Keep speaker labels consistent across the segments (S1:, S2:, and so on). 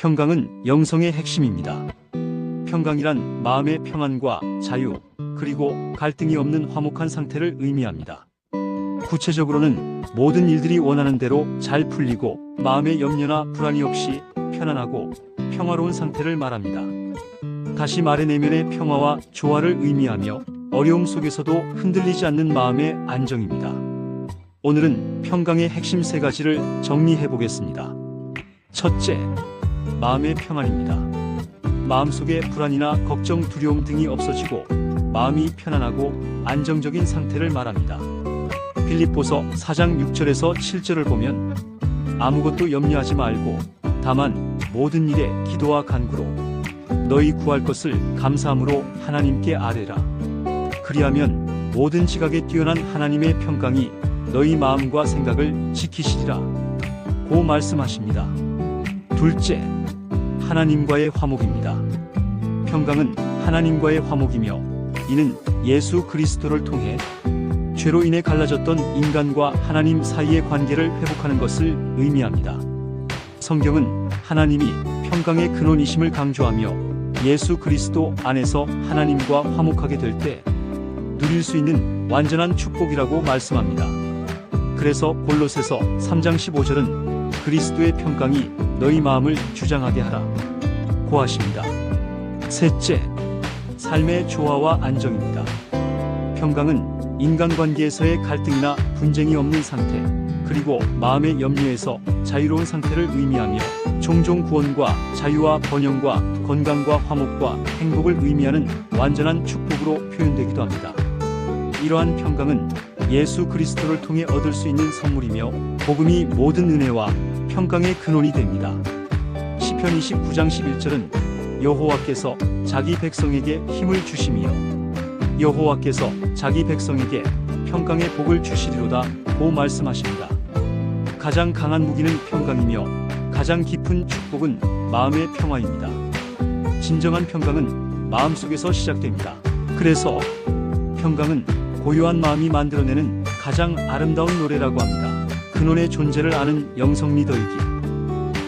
S1: 평강은 영성의 핵심입니다. 평강이란 마음의 평안과 자유, 그리고 갈등이 없는 화목한 상태를 의미합니다. 구체적으로는 모든 일들이 원하는 대로 잘 풀리고 마음의 염려나 불안이 없이 편안하고 평화로운 상태를 말합니다. 다시 말해 내면의 평화와 조화를 의미하며 어려움 속에서도 흔들리지 않는 마음의 안정입니다. 오늘은 평강의 핵심 세 가지를 정리해 보겠습니다. 첫째, 마음의 평안입니다. 마음속에 불안이나 걱정, 두려움 등이 없어지고 마음이 편안하고 안정적인 상태를 말합니다. 빌립보서 4장 6절에서 7절을 보면 아무것도 염려하지 말고 다만 모든 일에 기도와 간구로 너희 구할 것을 감사함으로 하나님께 아뢰라. 그리하면 모든 지각에 뛰어난 하나님의 평강이 너희 마음과 생각을 지키시리라. 고 말씀하십니다. 둘째, 하나님과의 화목입니다. 평강은 하나님과의 화목이며 이는 예수 그리스도를 통해 죄로 인해 갈라졌던 인간과 하나님 사이의 관계를 회복하는 것을 의미합니다. 성경은 하나님이 평강의 근원이심을 강조하며 예수 그리스도 안에서 하나님과 화목하게 될 때 누릴 수 있는 완전한 축복이라고 말씀합니다. 그래서 골로새서 3장 15절은 그리스도의 평강이 너희 마음을 주장하게 하라 고하십니다. 셋째, 삶의 조화와 안정입니다. 평강은 인간관계에서의 갈등이나 분쟁이 없는 상태, 그리고 마음의 염려에서 자유로운 상태를 의미하며 종종 구원과 자유와 번영과 건강과 화목과 행복을 의미하는 완전한 축복으로 표현되기도 합니다. 이러한 평강은 예수 그리스도를 통해 얻을 수 있는 선물이며 복음이 모든 은혜와 평강의 근원이 됩니다. 시편 29장 11절은 여호와께서 자기 백성에게 힘을 주시며 여호와께서 자기 백성에게 평강의 복을 주시리로다 고 말씀하십니다. 가장 강한 무기는 평강이며 가장 깊은 축복은 마음의 평화입니다. 진정한 평강은 마음속에서 시작됩니다. 그래서 평강은 고요한 마음이 만들어내는 가장 아름다운 노래라고 합니다. 근원의 존재를 아는 영성 리더이기.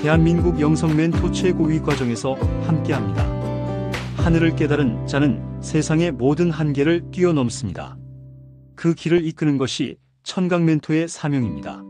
S1: 대한민국 영성 멘토 최고위 과정에서 함께합니다. 하늘을 깨달은 자는 세상의 모든 한계를 뛰어넘습니다. 그 길을 이끄는 것이 천강 멘토의 사명입니다.